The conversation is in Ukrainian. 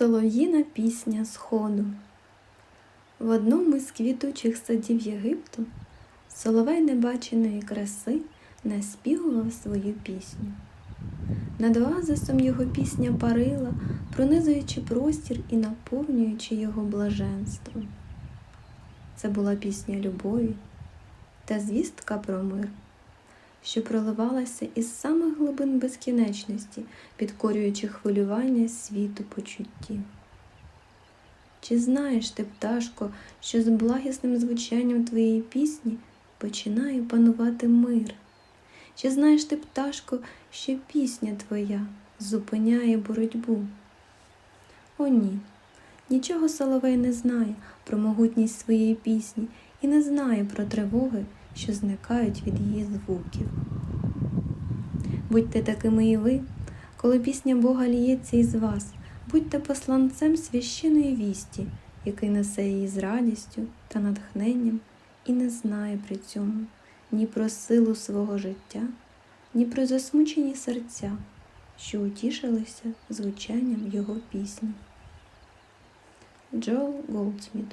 Солов'їна пісня Сходу. В одному із квітучих садів Єгипту Соловей небаченої краси наспівував свою пісню. Над оазисом його пісня парила, пронизуючи простір і наповнюючи його блаженством. Це була пісня любові та звістка про мир, що проливалася із самих глибин безкінечності, підкорюючи хвилювання світу почуттів. Чи знаєш ти, пташко, що з благісним звучанням твоєї пісні починає панувати мир? Чи знаєш ти, пташко, що пісня твоя зупиняє боротьбу? О, ні, нічого Соловей не знає про могутність своєї пісні і не знає про тривоги, що зникають від її звуків. Будьте такими і ви, коли пісня Бога ліється із вас, будьте посланцем священої вісті, який несе її з радістю та натхненням і не знає при цьому ні про силу свого життя, ні про засмучені серця, що утішилися звучанням його пісні. Джоел Голдсміт